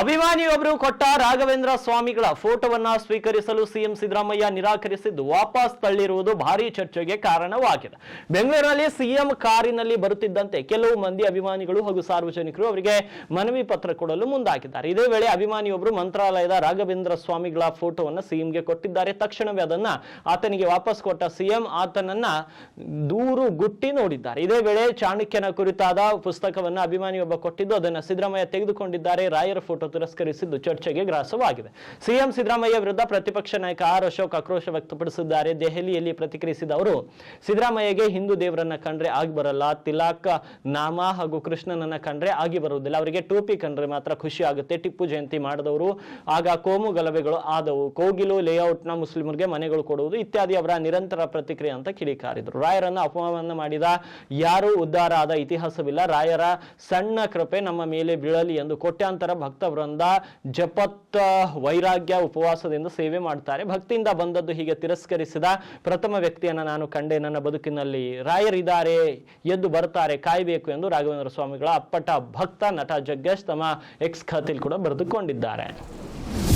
ಅಭಿಮಾನಿಯೊಬ್ಬರು ಕೊಟ್ಟ ರಾಘವೇಂದ್ರ ಸ್ವಾಮಿಗಳ ಫೋಟೋವನ್ನ ಸ್ವೀಕರಿಸಲು ಸಿಎಂ ಸಿದ್ದರಾಮಯ್ಯ ನಿರಾಕರಿಸಿದ್ದು ವಾಪಸ್ ತಳ್ಳಿರುವುದು ಭಾರಿ ಚರ್ಚೆಗೆ ಕಾರಣವಾಗಿದೆ. ಬೆಂಗಳೂರಿನಲ್ಲಿ ಸಿಎಂ ಕಾರಿನಲ್ಲಿ ಬರುತ್ತಿದ್ದಂತೆ ಕೆಲವು ಮಂದಿ ಅಭಿಮಾನಿಗಳು ಹಾಗೂ ಸಾರ್ವಜನಿಕರು ಅವರಿಗೆ ಮನವಿ ಪತ್ರ ಕೊಡಲು ಮುಂದಾಗಿದ್ದಾರೆ. ಇದೇ ವೇಳೆ ಅಭಿಮಾನಿಯೊಬ್ಬರು ಮಂತ್ರಾಲಯದ ರಾಘವೇಂದ್ರ ಸ್ವಾಮಿಗಳ ಫೋಟೋವನ್ನು ಸಿಎಂಗೆ ಕೊಟ್ಟಿದ್ದಾರೆ. ತಕ್ಷಣವೇ ಅದನ್ನ ಆತನಿಗೆ ವಾಪಸ್ ಕೊಟ್ಟ ಸಿಎಂ ಆತನನ್ನ ದೂರು ಗುಟ್ಟಿ ನೋಡಿದ್ದಾರೆ. ಇದೇ ವೇಳೆ ಚಾಣಕ್ಯನ ಕುರಿತಾದ ಪುಸ್ತಕವನ್ನು ಅಭಿಮಾನಿಯೊಬ್ಬ ಕೊಟ್ಟಿದ್ದು ಅದನ್ನು ಸಿದ್ದರಾಮಯ್ಯ ತೆಗೆದುಕೊಂಡಿದ್ದಾರೆ. ರಾಯರ ಫೋಟೋ ತಿರಸ್ಕರಿಸಿದ್ದು ಚರ್ಚೆಗೆ ಗ್ರಾಸವಾಗಿದೆ. ಸಿಎಂ ಸಿದ್ದರಾಮಯ್ಯ ವಿರುದ್ಧ ಪ್ರತಿಪಕ್ಷ ನಾಯಕ ಆರ್ ಅಶೋಕ್ ಆಕ್ರೋಶ ವ್ಯಕ್ತಪಡಿಸಿದ್ದಾರೆ. ದೆಹಲಿಯಲ್ಲಿ ಪ್ರತಿಕ್ರಿಯಿಸಿದ ಅವರು, ಸಿದ್ದರಾಮಯ್ಯಗೆ ಹಿಂದೂ ದೇವರನ್ನ ಕಂಡ್ರೆ ಆಗಿ ಬರಲ್ಲ, ತಿಲಾಕ್, ನಾಮ ಹಾಗೂ ಕೃಷ್ಣನನ್ನ ಕಂಡ್ರೆ ಆಗಿ ಬರುವುದಿಲ್ಲ. ಅವರಿಗೆ ಟೋಪಿ ಕಂಡ್ರೆ ಮಾತ್ರ ಖುಷಿ ಆಗುತ್ತೆ. ಟಿಪ್ಪು ಜಯಂತಿ ಮಾಡಿದವರು, ಆಗ ಕೋಮು ಗಲಭೆಗಳು ಆದವು. ಕೋಗಿಲು, ಲೇಔಟ್ನ ಮುಸ್ಲಿಮರಿಗೆ ಮನೆಗಳು ಕೊಡುವುದು ಇತ್ಯಾದಿ ಅವರ ನಿರಂತರ ಪ್ರತಿಕ್ರಿಯೆ ಅಂತ ಕಿಡಿಕಾರಿದ್ರು ರಾಯರನ್ನ ಅಪಮಾನ ಮಾಡಿದ ಯಾರು ಉದ್ಧಾರ ಆದ ಇತಿಹಾಸವಿಲ್ಲ. ರಾಯರ ಸಣ್ಣ ಕೃಪೆ ನಮ್ಮ ಮೇಲೆ ಬೀಳಲಿ ಎಂದು ಕೋಟ್ಯಾಂತರ ಭಕ್ತ ವೃಂದ ಜಪತ್ ವೈರಾಗ್ಯ ಉಪವಾಸದಿಂದ ಸೇವೆ ಮಾಡ್ತಾರೆ. ಭಕ್ತಿಯಿಂದ ಬಂದದ್ದು ಹೀಗೆ ತಿರಸ್ಕರಿಸಿದ ಪ್ರಥಮ ವ್ಯಕ್ತಿಯನ್ನ ನಾನು ಕಂಡೆ. ನನ್ನ ಬದುಕಿನಲ್ಲಿ ರಾಯರಿದ್ದಾರೆ ಎದ್ದು ಬರ್ತಾರೆ ಕಾಯಬೇಕು ಎಂದು ರಾಘವೇಂದ್ರ ಸ್ವಾಮಿಗಳ ಅಪ್ಪಟ ಭಕ್ತ ನಟ ಜಗ್ಗೇಶ್ ತಮ್ಮ ಎಕ್ಸ್ ಖಾತೆಯಲ್ಲಿ ಕೂಡ ಬರೆದುಕೊಂಡಿದ್ದಾರೆ.